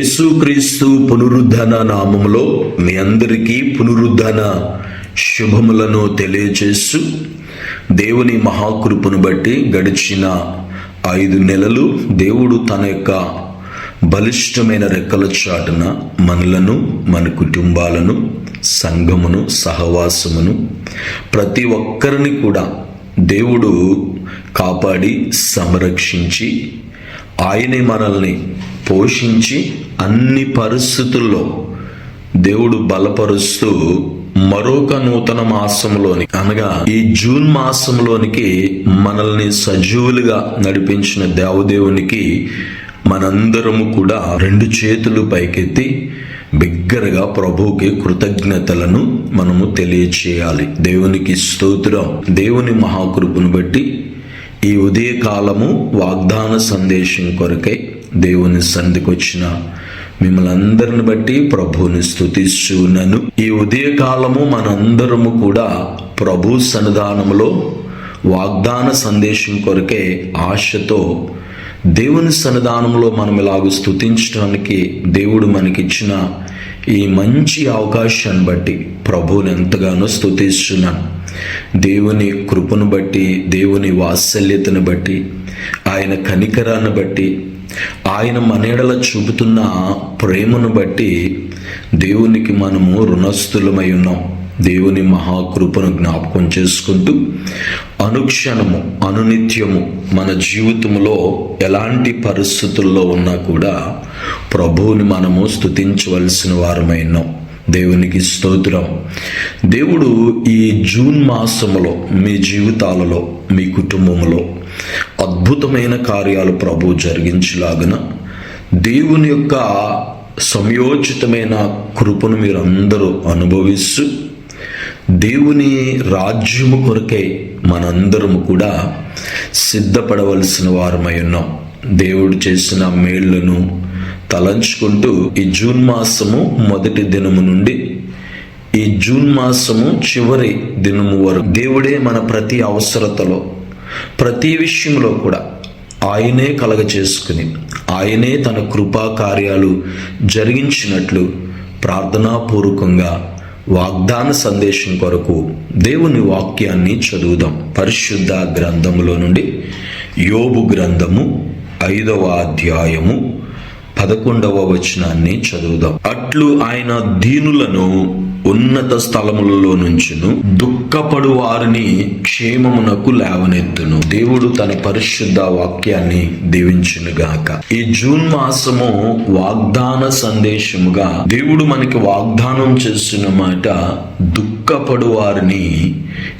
యేసుక్రీస్తు పునరుద్ధరణ నామములో మీ అందరికీ పునరుద్ధరణ శుభములను తెలియజేస్తూ దేవుని మహాకృపను బట్టి గడిచిన ఐదు నెలలు దేవుడు తన యొక్క బలిష్టమైన రెక్కల చాటున మనలను మన కుటుంబాలను సంఘమును సహవాసమును ప్రతి ఒక్కరిని కూడా దేవుడు కాపాడి సంరక్షించి ఆయనే మనల్ని పోషించి అన్ని పరిస్థితుల్లో దేవుడు బలపరుస్తూ మరొక నూతన మాసంలోని అనగా ఈ జూన్ మాసంలోనికి మనల్ని సజీవులుగా నడిపించిన దేవదేవునికి మనందరము కూడా రెండు చేతులు పైకెత్తి బిగ్గరగా ప్రభువుకి కృతజ్ఞతలను మనము తెలియచేయాలి. దేవునికి స్తోత్రం. దేవుని మహాకృపను బట్టి ఈ ఉదయకాలము వాగ్దాన సందేశం కొరకై దేవుని సంధికి వచ్చిన మిమ్మల్ని అందరిని బట్టి ప్రభువుని స్థుతిస్తున్నాను ఈ ఉదయకాలము మనందరము కూడా ప్రభు సన్నిధానములో వాగ్దాన సందేశం కొరకే ఆశతో దేవుని సన్నిధానంలో మనం ఇలాగ స్థుతించడానికి దేవుడు మనకిచ్చిన ఈ మంచి అవకాశాన్ని బట్టి ప్రభువుని ఎంతగానో స్థుతిస్తున్నాను దేవుని కృపను బట్టి దేవుని వాత్సల్యతను బట్టి ఆయన కనికరాన్ని బట్టి ఆయన మనేడల చూపుతున్న ప్రేమను బట్టి దేవునికి మనము రుణస్థులమై ఉన్నాం. దేవుని మహాకృపను జ్ఞాపకం చేసుకుంటూ అనుక్షణము అనునిత్యము మన జీవితంలో ఎలాంటి పరిస్థితుల్లో ఉన్నా కూడా ప్రభువుని మనము స్థుతించవలసిన వారమైనాం. దేవునికి స్తోత్రం. దేవుడు ఈ జూన్ మాసములో మీ జీవితాలలో మీ కుటుంబంలో అద్భుతమైన కార్యాలు ప్రభు జరిగించలాగన దేవుని యొక్క సంయోచితమైన కృపను మీరందరూ అనుభవిస్తూ దేవుని రాజ్యము కొరకే మనందరము కూడా సిద్ధపడవలసిన వారమై ఉన్నాం. దేవుడు చేసిన మేళ్ళను తలంచుకుంటూ ఈ జూన్ మాసము మొదటి దినము నుండి ఈ జూన్ మాసము చివరి దినము వరకు దేవుడే మన ప్రతి అవసరతలో ప్రతి విషయంలో కూడా ఆయనే కలగ చేసుకుని ఆయనే తన కృపా కార్యాలు జరిగించినట్లు ప్రార్థనాపూర్వకంగా వాగ్దాన సందేశం కొరకు దేవుని వాక్యాన్ని చదువుదాం. పరిశుద్ధ గ్రంథములో నుండి యోబు గ్రంథము ఐదవ అధ్యాయము పదకొండవ వచనాన్ని చదువుదాం. అట్లు ఆయన దీనులను ఉన్నత స్థలములలో నుంచును దుఃఖపడు వారిని క్షేమమునకు లేవనెత్తును. దేవుడు తన పరిశుద్ధ వాక్యాన్ని దీవించునుగాక ఈ జూన్ మాసము వాగ్దాన సందేశముగా దేవుడు మనకి వాగ్దానం చేస్తున్న మాట దుఃఖపడు వారిని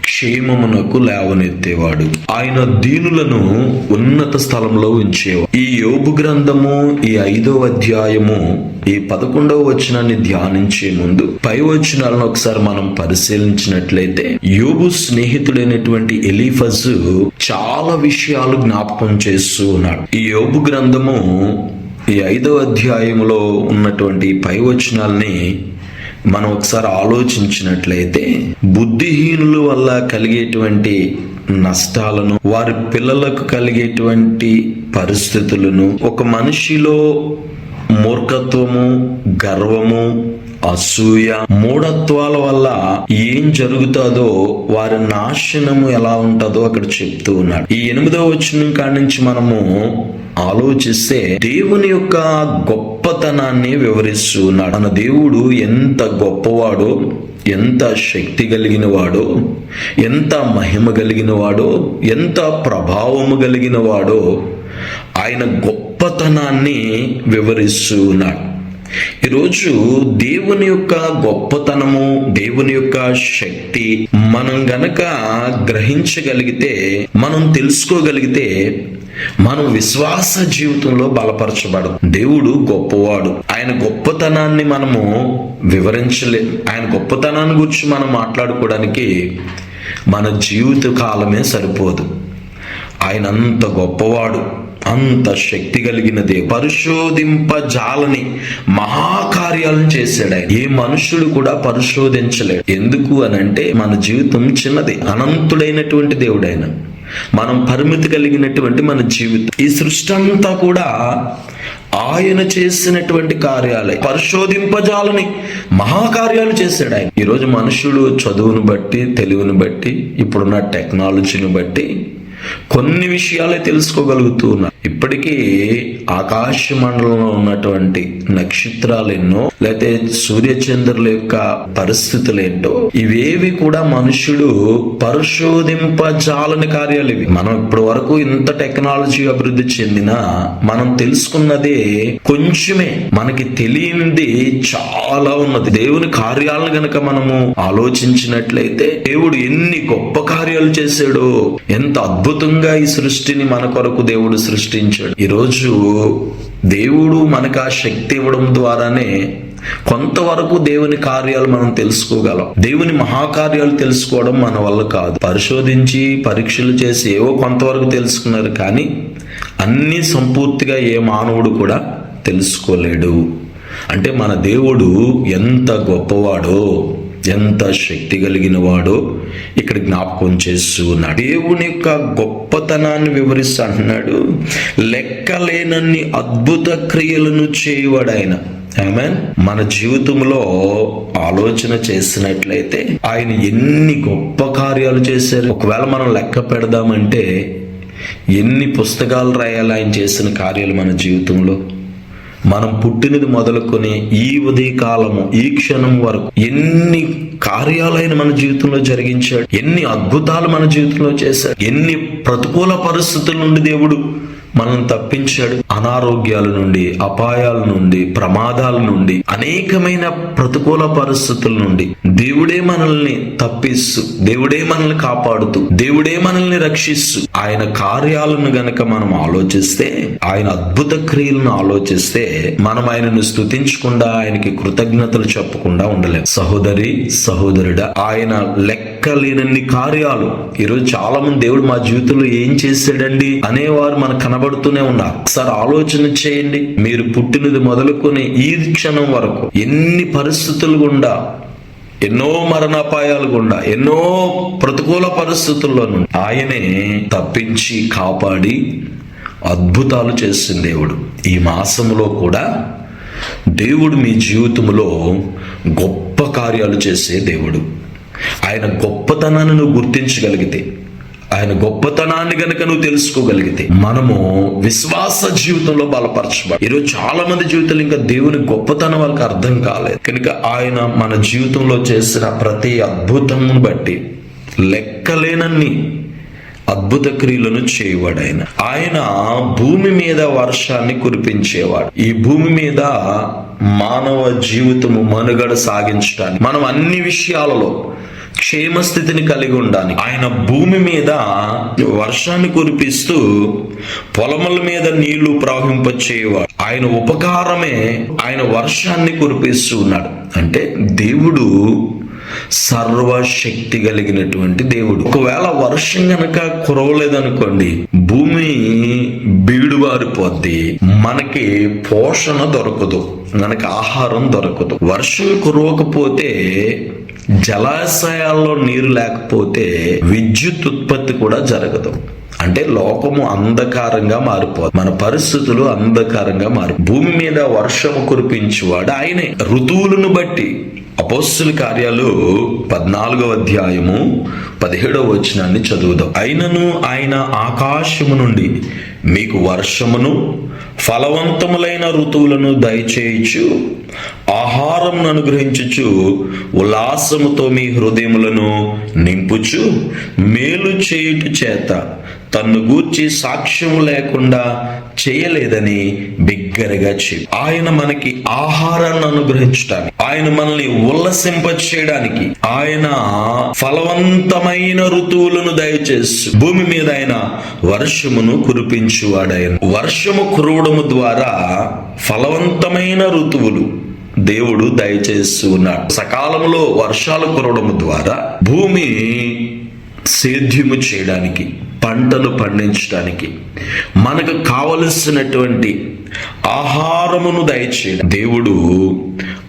క్షేమమునకు లేవనెత్తేవాడు. ఆయన దీనులను ఉన్నత స్థలంలో ఉంచేవాడు ఈ యోబు గ్రంథము ఈ ఐదో అధ్యాయము ఈ పదకొండవ వచనాన్ని ధ్యానించే ముందు పై వచనాలను ఒకసారి మనం పరిశీలించినట్లయితే యోబు స్నేహితుడైనటువంటి ఎలిఫజ్ చాలా విషయాలు జ్ఞాపకం చేస్తూ ఉన్నాడు. ఈ యోబు గ్రంథము ఈ ఐదో అధ్యాయములో ఉన్నటువంటి పై వచనాల్ని మనం ఒకసారి ఆలోచించినట్లయితే బుద్ధిహీనుల వల్ల కలిగేటువంటి నష్టాలను వారి పిల్లలకు కలిగేటువంటి పరిస్థితులను ఒక మనిషిలో మూర్ఖత్వము గర్వము అసూయ మూఢత్వాల వల్ల ఏం జరుగుతుందో వారి నాశనము ఎలా ఉంటుందో అక్కడ చెప్తూ ఉన్నాడు. ఈ ఎనిమిదవ వచ్చిన కాడి నుంచి మనము ఆలోచిస్తే దేవుని యొక్క గొప్పతనాన్ని వివరిస్తూ ఉన్నాడు. మన దేవుడు ఎంత గొప్పవాడో ఎంత శక్తి కలిగిన వాడో ఎంత మహిమ కలిగిన వాడో ఎంత ప్రభావము కలిగిన వాడో ఆయన గొప్పతనాన్ని వివరిస్తూ ఉన్నాడు ఈరోజు దేవుని యొక్క గొప్పతనము దేవుని యొక్క శక్తి మనం గనక గ్రహించగలిగితే మనం తెలుసుకోగలిగితే మనం విశ్వాస జీవితంలో బలపరచబడదు దేవుడు గొప్పవాడు. ఆయన గొప్పతనాన్ని మనము వివరించలే ఆయన గొప్పతనాన్ని గురించి మనం మాట్లాడుకోవడానికి మన జీవిత కాలమే సరిపోదు. ఆయన అంత గొప్పవాడు. అంత శక్తి కలిగిన దేవు పరిశోధింపజాలని మహాకార్యాలను చేశాడు ఆయన. ఏ మనుషుడు కూడా పరిశోధించలేడు. ఎందుకు అని అంటే మన జీవితం చిన్నది. అనంతుడైనటువంటి దేవుడు ఆయన. మనం పరిమితి కలిగినటువంటి మన జీవితం. ఈ సృష్టి అంతా కూడా ఆయన చేసినటువంటి కార్యాలే. పరిశోధింపజాలని మహాకార్యాలు చేశాడు ఆయన. ఈరోజు మనుషులు చదువును బట్టి తెలివిని బట్టి ఇప్పుడున్న టెక్నాలజీని బట్టి కొన్ని విషయాలే తెలుసుకోగలుగుతూ ఉన్నారు ఇప్పటికీ ఆకాశ మండలంలో ఉన్నటువంటి నక్షత్రాలు ఎన్నో లేకపోతే సూర్యచంద్రుల యొక్క పరిస్థితులు ఏంటో ఇవేవి కూడా మనుషుడు పరిశోధింపజాలని కార్యాలు ఇవి. మనం ఇప్పటి వరకు ఇంత టెక్నాలజీ అభివృద్ధి చెందినా మనం తెలుసుకున్నదే కొంచెమే. మనకి తెలియనిది చాలా ఉన్నది. దేవుని కార్యాలను గనక మనము ఆలోచించినట్లయితే దేవుడు ఎన్ని గొప్ప కార్యాలు చేశాడో ఎంత అద్భుతంగా ఈ సృష్టిని మన కొరకు దేవుడు సృష్టించాడు. ఈరోజు దేవుడు మనకు ఆ శక్తి ఇవ్వడం ద్వారానే కొంతవరకు దేవుని కార్యాలు మనం తెలుసుకోగలం. దేవుని మహాకార్యాలు తెలుసుకోవడం మన వల్ల కాదు. పరిశోధించి పరీక్షలు చేసి ఏవో కొంతవరకు తెలుసుకున్నారు కానీ అన్ని సంపూర్తిగా ఏ మానవుడు కూడా తెలుసుకోలేడు. అంటే మన దేవుడు ఎంత గొప్పవాడో ఎంత శక్తి కలిగిన వాడో ఇక్కడ జ్ఞాపకం చేస్తూ ఉన్నాడు. దేవుని యొక్క గొప్పతనాన్ని వివరిస్తూ అంటున్నాడు లెక్కలేనన్ని అద్భుత క్రియలను చేయవాడు ఆయన. ఆమెన్ మన జీవితంలో ఆలోచన చేసినట్లయితే ఆయన ఎన్ని గొప్ప కార్యాలు చేశారు. ఒకవేళ మనం లెక్క పెడదామంటే ఎన్ని పుస్తకాలు రాయాలి ఆయన చేసిన కార్యాలు మన జీవితంలో? మనం పుట్టినది మొదలుకొని ఈ ఉదయ కాలము ఈ క్షణం వరకు ఎన్ని కార్యాలైన మన జీవితంలో జరిగించాడు ఎన్ని అద్భుతాలు మన జీవితంలో చేశాడు ఎన్ని ప్రతికూల పరిస్థితుల నుండి దేవుడు మనల్ని తప్పించాడు అనారోగ్యాల నుండి అపాయాల నుండి ప్రమాదాల నుండి అనేకమైన ప్రతికూల పరిస్థితుల నుండి. దేవుడే మనల్ని తప్పిస్తూ దేవుడే మనల్ని కాపాడుతూ దేవుడే మనల్ని రక్షిస్తూ ఆయన కార్యాలను గనక మనం ఆలోచిస్తే ఆయన అద్భుత క్రియలను ఆలోచిస్తే మనం ఆయనను స్తుతించకుండా ఆయనకి కృతజ్ఞతలు చెప్పకుండా ఉండలేం. సహోదరి సహోదరుడా ఆయన లెక్కలేనన్ని కార్యాలు. ఈరోజు చాలా మంది దేవుడు మా జీవితంలో ఏం చేశాడండి అనేవారు మనకు కనబడుతూనే ఉన్నారు. సార్ ఆలోచన చేయండి. మీరు పుట్టినది మొదలుకొని ఈ క్షణం వరకు ఎన్ని పరిస్థితులు గుండా ఎన్నో మరణాపాయాలు గుండా ఎన్నో ప్రతికూల పరిస్థితుల్లో నుండి ఆయనే తప్పించి కాపాడి అద్భుతాలు చేసిన దేవుడు. ఈ మాసంలో కూడా దేవుడు మీ జీవితంలో గొప్ప కార్యాలు చేసే దేవుడు. ఆయన గొప్పతనాన్ని నువ్వు గుర్తించగలిగితే ఆయన గొప్పతనాన్ని గనక నువ్వు తెలుసుకోగలిగితే మనము విశ్వాస జీవితంలో బలపరచబడి ఈరోజు చాలా మంది జీవితంలో ఇంకా దేవుని గొప్పతనం వాళ్ళకి అర్థం కాలేదు. కనుక ఆయన మన జీవితంలో చేసిన ప్రతి అద్భుతమును బట్టి లెక్కలేనన్ని అద్భుత క్రియలను చేయవాడు ఆయన. ఆయన భూమి మీద వర్షాన్ని కురిపించేవాడు. ఈ భూమి మీద మానవ జీవితము మనుగడ సాగించడానికి మనం అన్ని విషయాలలో క్షేమస్థితిని కలిగి ఉండాలి ఆయన భూమి మీద వర్షాన్ని కురిపిస్తూ పొలముల మీద నీళ్ళు ప్రవహింపచేయవాడు. ఆయన ఉపకారమే ఆయన వర్షాన్ని కురిపిస్తూ ఉన్నాడు. అంటే దేవుడు సర్వశక్తి కలిగినటువంటి దేవుడు. ఒకవేళ వర్షం గనక కురవలేదనుకోండి భూమి బీడువారిపోద్ది మనకి పోషణ దొరకదు. మనకి ఆహారం దొరకదు. వర్షం కురవకపోతే జలాశయాల్లో నీరు లేకపోతే విద్యుత్ ఉత్పత్తి కూడా జరగదు. అంటే లోకము అంధకారంగా మారిపోదు. మన పరిస్థితులు అంధకారంగా మారి. భూమి మీద వర్షము కురిపించేవాడు ఆయనే. ఋతువులను బట్టి అపోస్తుల కార్యాలు పద్నాలుగవ అధ్యాయము పదిహేడవ వచనాన్ని చదువుదాం. అయినను ఆయన ఆకాశము నుండి మీకు వర్షమును ఫలవంతములైన ఋతువులను దయచేయచ్చు ఆహారం అనుగ్రహించుచు ఉల్లాసముతో మీ హృదయములను నింపుచు మేలు చేయుట చేత తన్ను గూర్చి సాక్ష్యం లేకుండా చేయలేదని బిగ్గరగా చెప్పి. ఆయన మనకి ఆహారాన్ని అనుగ్రహించడానికి ఆయన మనల్ని ఉల్లసింప చేయడానికి ఆయన ఫలవంతమైన ఋతువులను దయచేసి భూమి మీద ఆయన వర్షమును కురిపించువాడాయన వర్షము కురవడము ద్వారా ఫలవంతమైన ఋతువులు దేవుడు దయచేసి ఉన్నాడు. సకాలంలో వర్షాలు కురవడం ద్వారా భూమి సేద్యము చేయడానికి పంటలు పండించడానికి మనకు కావలసినటువంటి ఆహారమును దయచేయడం. దేవుడు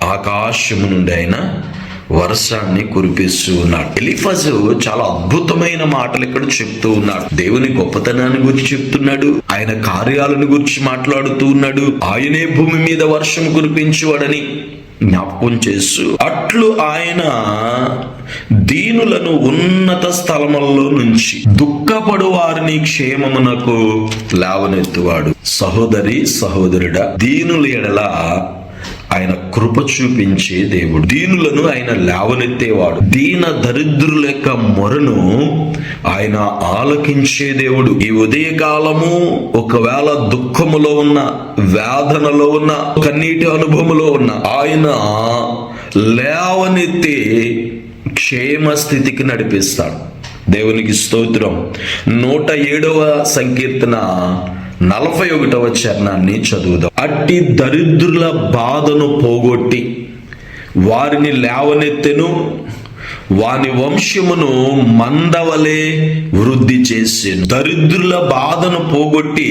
ఆకాశము నుండి ఆయన వర్షాన్ని కురిపిస్తూ ఉన్నాడు. ఎలిఫజు చాలా అద్భుతమైన మాటలు ఇక్కడ చెప్తూ ఉన్నాడు. దేవుని గొప్పతనాన్ని గురించి చెప్తున్నాడు. ఆయన కార్యాలను గురించి మాట్లాడుతూ ఉన్నాడు. ఆయనే భూమి మీద వర్షం కురిపించేవాడని. జ్ఞాపకం చేస్తూ అట్లు ఆయన దీనులను ఉన్నత స్థలముల్లో నుంచి దుఃఖపడు వారిని క్షేమమునకు లేవనెత్తువాడు. సహోదరి సహోదరుడా దీనుల ఎడల ఆయన కృప చూపించే దేవుడు. దీనులను ఆయన లేవనెత్తేవాడు. దీన దరిద్రుల యొక్క మొరను ఆయన ఆలకించే దేవుడు. ఈ ఉదయకాలము ఒకవేళ దుఃఖములో ఉన్న వేదనలో ఉన్న కన్నీటి అనుభవంలో ఉన్న ఆయన లేవనెత్తే క్షేమ స్థితికి నడిపిస్తాడు. దేవునికి స్తోత్రం. నూట ఏడవ సంకీర్తన నలభై ఒకటవ చరణాన్ని చదువుదాం. అట్టి దరిద్రుల బాధను పోగొట్టి వారిని లేవనెత్తెను వాని వంశమును మందవలే వృద్ధి చేసేను. దరిద్రుల బాధను పోగొట్టి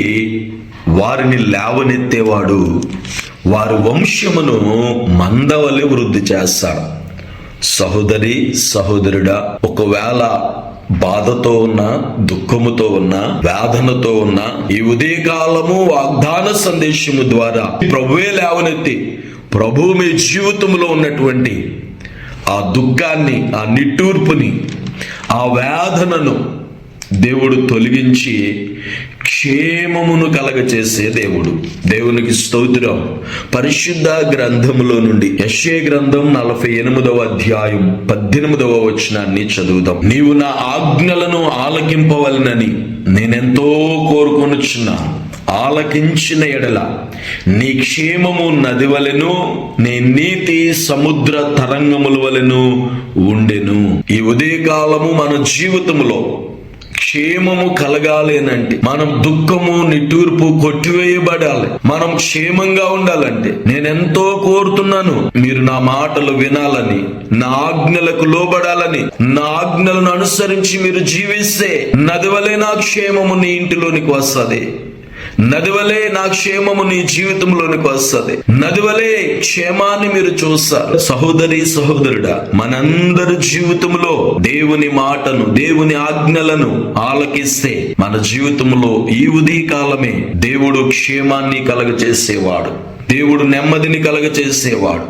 వారిని లేవనెత్తేవాడు వారి వంశమును మందవలే వృద్ధి చేస్తాడు. సహోదరి సహోదరుడా ఒకవేళ బాధతో ఉన్న దుఃఖముతో ఉన్న వేదనతో ఉన్న ఈ ఉదయకాలము వాగ్దాన సందేశము ద్వారా ప్రభువే లేవనెత్తి ప్రభు మీ జీవితంలో ఉన్నటువంటి ఆ దుఃఖాన్ని ఆ నిట్టూర్పుని ఆ వేదనను దేవుడు తొలగించి క్షేమమును కలగచేసే దేవుడు. దేవునికి స్తోత్రం. పరిశుద్ధ గ్రంథములో నుండి యశే గ్రంథం నలభై ఎనిమిదవ అధ్యాయం పద్దెనిమిదవ వచనాన్ని చదువుదాం. నీవు నా ఆజ్ఞలను ఆలకింపవలనని నేనెంతో కోరుకొనుచున్నాను ఆలకించిన ఎడల నీ క్షేమము నది వలెను నీ నీతి సముద్ర తరంగముల వలెను ఉండెను. ఈ ఉదయకాలము మన జీవితములో క్షేమము కలగాలి అంటే మనం దుఃఖము నిట్టూర్పు కొట్టివేయబడాలి. మనం క్షేమంగా ఉండాలంటే నేనెంతో కోరుతున్నాను మీరు నా మాటలు వినాలని నా ఆజ్ఞలకు లోబడాలని నా ఆజ్ఞలను అనుసరించి మీరు జీవిస్తే నదివలే నా క్షేమము నీ ఇంటిలోనికి వస్తుంది. నదివలే నా క్షేమము నీ జీవితంలోనికి వస్తుంది. నదివలే క్షేమాన్ని మీరు చూస్తారు. సహోదరి సహోదరుడా మనందరి జీవితంలో దేవుని మాటను దేవుని ఆజ్ఞలను ఆలకిస్తే మన జీవితంలో ఈ ఉదయ కాలమే దేవుడు క్షేమాన్ని కలగచేసేవాడు దేవుడు నెమ్మదిని కలగచేసేవాడు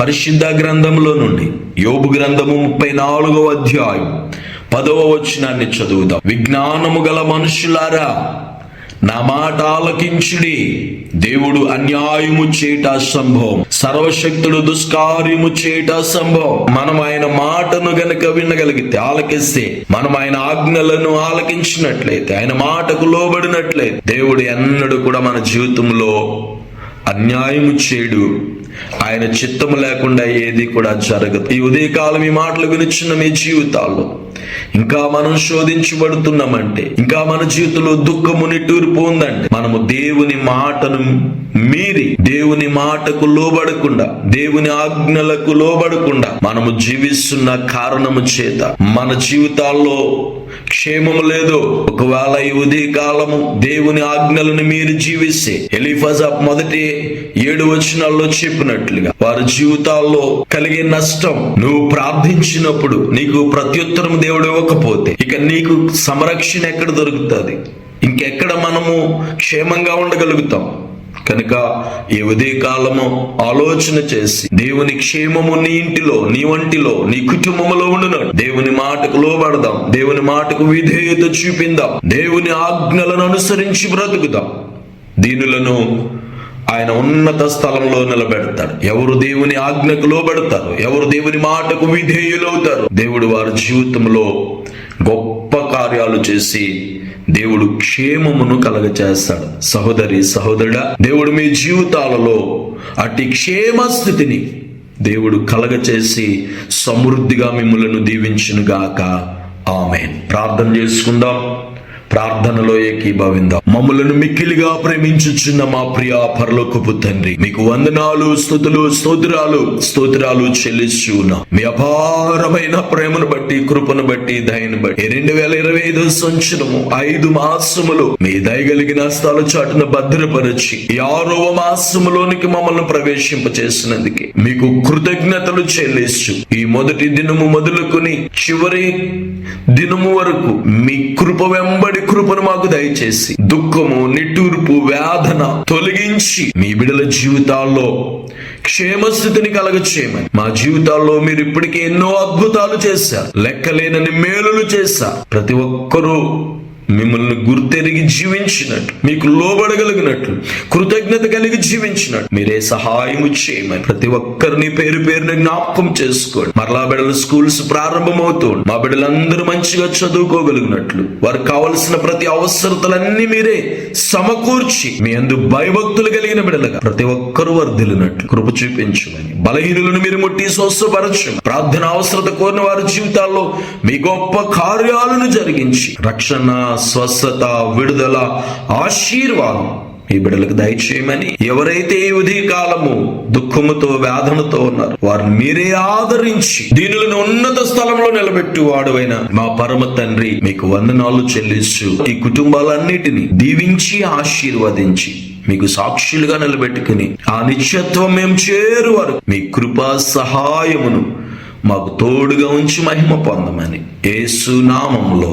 పరిశుద్ధ గ్రంథంలో నుండి యోబు గ్రంథము ముప్పై నాలుగవ అధ్యాయం పదవ వచనాన్ని చదువుదాం. విజ్ఞానము గల మనుషులారా నా మాట ఆలకించుడి. దేవుడు అన్యాయము చేయట అసంభవం. సర్వశక్తుడు దుష్కార్యము చేయట అసంభవం. మనం ఆయన మాటను గనక వినగలిగితే ఆలకిస్తే మనం ఆయన ఆజ్ఞలను ఆలకించినట్లయితే ఆయన మాటకు లోబడినట్లయితే దేవుడు ఎన్నడూ కూడా మన జీవితంలో అన్యాయము చేయడు. ఆయన చిత్తము లేకుండా ఏది కూడా జరగదు. ఈ ఉదయకాలం ఈ మాటలు వినిచిన మీ జీవితాల్లో ఇంకా మనం శోధించబడుతున్నామంటే ఇంకా మన జీవితంలో దుఃఖము నిట్టూర్పు ఉందంటే మనము దేవుని మాటను మీరి దేవుని మాటకు లోబడకుండా దేవుని ఆజ్ఞలకు లోబడకుండా మనము జీవిస్తున్న కారణము చేత మన జీవితాల్లో క్షేమము లేదు. ఒకవేళ ఈ ఉదయ కాలము దేవుని ఆజ్ఞలను మీరు జీవిస్తే ఎలిఫజ మొదటి ఏడు వచనాల్లో చెప్పినట్లుగా వారి జీవితాల్లో కలిగే నష్టం నువ్వు ప్రార్థించినప్పుడు నీకు ప్రత్యుత్తరం దేవుడు ఇవ్వకపోతే ఇక నీకు సంరక్షణ ఎక్కడ దొరుకుతుంది? ఇంకెక్కడ మనము క్షేమంగా ఉండగలుగుతాం? కనుక ఈ ఉదయకాలము ఆలోచన చేసి దేవుని క్షేమము నీ ఇంటిలో నీ వంటిలో నీ కుటుంబంలో ఉండను. దేవుని మాటకు లోబడదాం. దేవుని మాటకు విధేయత చూపిందాం. దేవుని ఆజ్ఞలను అనుసరించి బ్రతుకుదాం. దీనులను ఆయన ఉన్నత స్థలంలో నిలబెడతాడు. ఎవరు దేవుని ఆజ్ఞకు లోబడతారు ఎవరు దేవుని మాటకు విధేయులవుతారు దేవుడు వారి జీవితంలో గొప్ప కార్యాలు చేసి దేవుడు క్షేమమును కలగచేస్తాడు. సహోదరి సహోదరుడా దేవుడు మీ జీవితాలలో అట్టి క్షేమ స్థితిని దేవుడు కలగచేసి సమృద్ధిగా మిమ్మలను దీవించునుగాక. ఆమెన్. ప్రార్థన చేసుకుందాం. ప్రార్థనలో ఏకీభవిందాం. మమ్మలను మిక్కిలిగా ప్రేమించుచున్న మా ప్రియ పరలోకపు తండ్రి. మీకు వందనాలు స్థుతులు స్తోత్రాలు స్తోత్రాలు చెల్లిస్తూ ఉన్నాం మీ అపారమైన ప్రేమను బట్టి కృపను బట్టి దయను బట్టి. రెండు వేల ఇరవై ఐదు సంవత్సరము ఐదు మాసములు మీ దయగలిగిన స్థల చాటున భద్రపరిచి ఈ ఆరవ మాసములోనికి మమ్మల్ని ప్రవేశింప చేసినందుకే మీకు కృతజ్ఞతలు చెల్లిస్తూ ఈ మొదటి దినము మొదలుకొని చివరి దినము వరకు మీ కృప వెంబడి కృపను మాకు దయచేసి దుఃఖము నిట్టూర్పు వేదన తొలగించి మీ బిడల జీవితాల్లో క్షేమస్థితిని కలగ చేయమని మా జీవితాల్లో మీరు ఇప్పటికే ఎన్నో అద్భుతాలు చేశారు లెక్కలేనని మేలులు చేశారు. ప్రతి ఒక్కరూ మిమ్మల్ని గుర్తెరిగి జీవించినట్టు మీకు లోబడగలిగినట్లు కృతజ్ఞత కలిగి జీవించినట్టు. మీరే సహాయము చేయమని ప్రతి ఒక్కరిని పేరు పేరుని జ్ఞాపకం చేసుకోండి. మరలా బిడ్డల స్కూల్స్ ప్రారంభమవుతూ మా బిడ్డలందరూ మంచిగా చదువుకోగలిగినట్లు. వారికి కావలసిన ప్రతి అవసరతలన్నీ మీరే సమకూర్చి మీ అందు భయభక్తులు కలిగిన బిడ్డలుగా ప్రతి ఒక్కరూ వర్ధిల్లినట్లు. కృప చూపించమని బలహీనులను మీరు ముట్టి స్వస్థపరచు ప్రార్థన అవసరత కోరిన వారి జీవితాల్లో మీ గొప్ప కార్యాలను జరిగించి రక్షణ స్వస్థత విడుదల ఆశీర్వాదం ఈ బిడ్డలకు దయచేయమని ఎవరైతే ఈ ఉదయ కాలము దుఃఖముతో వేదనతో ఉన్నారు వారిని మీరే ఆదరించి దీనులను ఉన్నత స్థలంలో నిలబెట్టి వాడువైన మా పరమ తండ్రి మీకు వందనాలు చెల్లిస్తూ ఈ కుటుంబాలన్నిటిని దీవించి ఆశీర్వదించి మీకు సాక్షులుగా నిలబెట్టుకుని ఆ నిత్యత్వం మేము చేరు వరకు మీ కృపా సహాయమును మాకు తోడుగా ఉంచి మహిమ పొందమని ఏసునామంలో నామంలో